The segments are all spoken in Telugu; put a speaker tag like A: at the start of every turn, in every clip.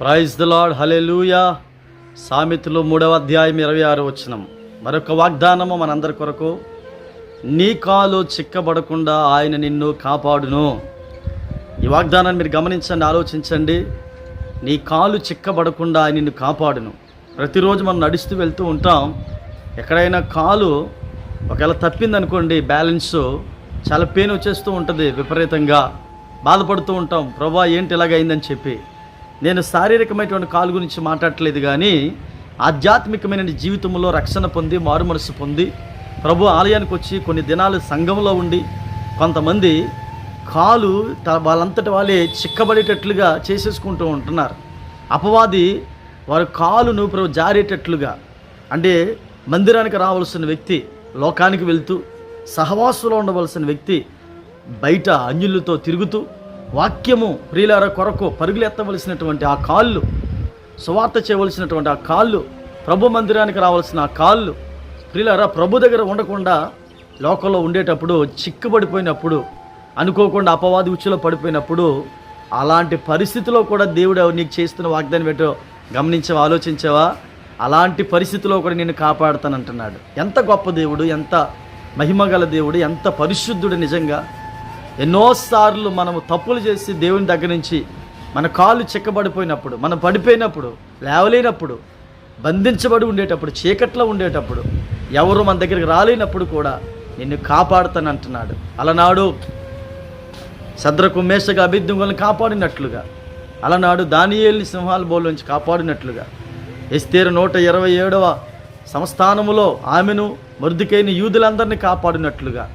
A: ప్రైజ్ ద లాడ్ హలెలూయా సామెతలు మూడవ అధ్యాయం ఇరవై ఆరు వచ్చినం మరొక వాగ్దానము మనందరి కొరకు. నీ కాలు చిక్కబడకుండా ఆయన నిన్ను కాపాడును. ఈ వాగ్దానాన్ని మీరు గమనించండి ఆలోచించండి. నీ కాలు చిక్కబడకుండా ఆయన నిన్ను కాపాడును. ప్రతిరోజు మనం నడుస్తూ వెళ్తూ ఉంటాం. ఎక్కడైనా కాలు ఒకవేళ తప్పిందనుకోండి బ్యాలెన్స్ చాలా పెయిన్ వచ్చేస్తూ ఉంటుంది విపరీతంగా. బాధపడుతూ ఉంటాం. ప్రభా ఏంటి ఇలాగైందని చెప్పి. నేను శారీరకమైనటువంటి కాలు గురించి మాట్లాడట్లేదు కానీ ఆధ్యాత్మికమైన జీవితంలో రక్షణ పొంది మారుమనసు పొంది ప్రభు ఆలయానికి వచ్చి కొన్ని దినాలు సంఘంలో ఉండి కొంతమంది కాలు త- వాళ్ళంతటి వాళ్ళే చిక్కబడేటట్లుగా చేసేసుకుంటూ ఉంటున్నారు. అపవాది వారి కాలును ప్రభు జారేటట్లుగా అంటే మందిరానికి రావాల్సిన వ్యక్తి లోకానికి వెళ్తూ సహవాసంలో ఉండవలసిన వ్యక్తి బయట అన్యులతో తిరుగుతూ వాక్యము ప్రియులార కొరకు పరుగులు ఎత్తవలసినటువంటి ఆ కాళ్ళు సువార్త చేయవలసినటువంటి ఆ కాళ్ళు ప్రభు మందిరానికి రావాల్సిన ఆ కాళ్ళు ప్రియులారా ప్రభు దగ్గర ఉండకుండా లోకంలో ఉండేటప్పుడు చిక్కుబడిపోయినప్పుడు అనుకోకుండా అపవాది ఉచ్చులో పడిపోయినప్పుడు అలాంటి పరిస్థితిలో కూడా దేవుడు నీకు చేస్తున్న వాగ్దానం ఏంటో గమనించావా ఆలోచించావా? అలాంటి పరిస్థితిలో కూడా నేను కాపాడుతానంటున్నాడు. ఎంత గొప్ప దేవుడు ఎంత మహిమగల దేవుడు ఎంత పరిశుద్ధుడు నిజంగా. ఎన్నోసార్లు మనము తప్పులు చేసి దేవుని దగ్గర నుంచి మన కాళ్ళు చిక్కబడిపోయినప్పుడు మనం పడిపోయినప్పుడు లేవలేనప్పుడు బంధించబడి ఉండేటప్పుడు చీకట్లో ఉండేటప్పుడు ఎవరు మన దగ్గరికి రాలేనప్పుడు కూడా నిన్ను కాపాడుతాను అంటున్నాడు. అలనాడు శద్రకు మేషగా అభిద్యులను కాపాడినట్లుగా అలనాడు దానియేల్ని సింహాల బోల్ నుంచి కాపాడినట్లుగా ఎస్తేరు నూట ఇరవై ఏడవ సంస్థానములో ఆమెను మృదుకైన యూదులందరినీ కాపాడినట్లుగా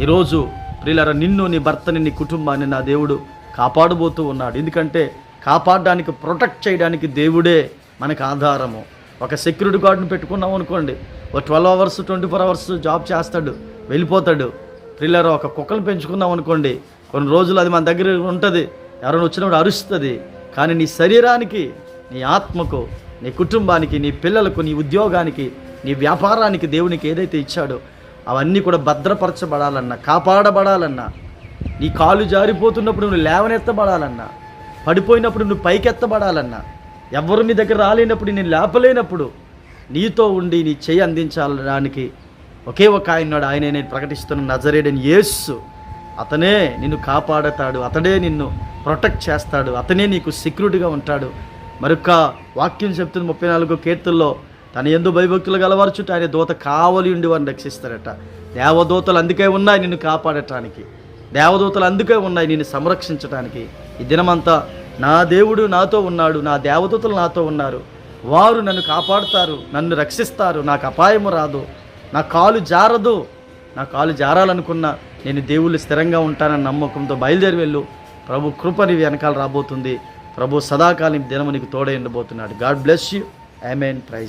A: ఈరోజు ప్రియులారా నిన్ను నీ భర్తని నీ కుటుంబాన్ని నా దేవుడు కాపాడబోతూ ఉన్నాడు. ఎందుకంటే కాపాడడానికి ప్రొటెక్ట్ చేయడానికి దేవుడే మనకు ఆధారము. ఒక సెక్యూరిటీ గార్డుని పెట్టుకున్నాం అనుకోండి ఒక twelve hours twenty four hours job చేస్తాడు వెళ్ళిపోతాడు. ప్రిల్లర్ ఒక కుక్కను పెంచుకున్నాం అనుకోండి కొన్ని రోజులు అది మన దగ్గర ఉంటుంది ఎవరైనా వచ్చినప్పుడు అరుస్తుంది. కానీ నీ శరీరానికి నీ ఆత్మకు నీ కుటుంబానికి నీ పిల్లలకు నీ ఉద్యోగానికి నీ వ్యాపారానికి దేవునికి ఏదైతే ఇచ్చాడో అవన్నీ కూడా భద్రపరచబడాలన్నా కాపాడబడాలన్నా నీ కాలు జారిపోతున్నప్పుడు నువ్వు లేవనెత్తబడాలన్నా పడిపోయినప్పుడు నువ్వు పైకెత్తబడాలన్నా ఎవరు నీ దగ్గర రాలేనప్పుడు నేను లేపలేనప్పుడు నీతో ఉండి నీ చేయి అందించడానికి ఒకే ఒక ఆయన్నాడు ఆయనే నేను ప్రకటిస్తున్న నజరేడని యేస్సు అతనే నిన్ను కాపాడతాడు. అతడే నిన్ను ప్రొటెక్ట్ చేస్తాడు. అతనే నీకు సెక్యూరిటీగా ఉంటాడు. మరొక వాక్యం చెప్తుంది ముప్పై నాలుగో కీర్తుల్లో తన ఎందు భయభక్తులు గలవరచుట ఆయన దూత కావలి ఉండి వారిని రక్షిస్తారట. దేవదూతలు అందుకే ఉన్నాయి నిన్ను కాపాడటానికి. దేవదూతలు అందుకే ఉన్నాయి నిన్ను సంరక్షించడానికి ఈ దినమంతా నా దేవుడు నాతో ఉన్నాడు నా దేవదూతలు నాతో ఉన్నారు. వారు నన్ను కాపాడుతారు నన్ను రక్షిస్తారు నాకు అపాయము రాదు నా కాలు జారదు. నా కాలు జారాలనుకున్నా నేను దేవుళ్ళు స్థిరంగా ఉంటానన్న నమ్మకంతో బయలుదేరి వెళ్ళు. ప్రభు కృపని వెనకాల రాబోతుంది. ప్రభు సదాకాలం దినము నీకు తోడై ఉండబోతున్నాడు. God bless you. Amen praise.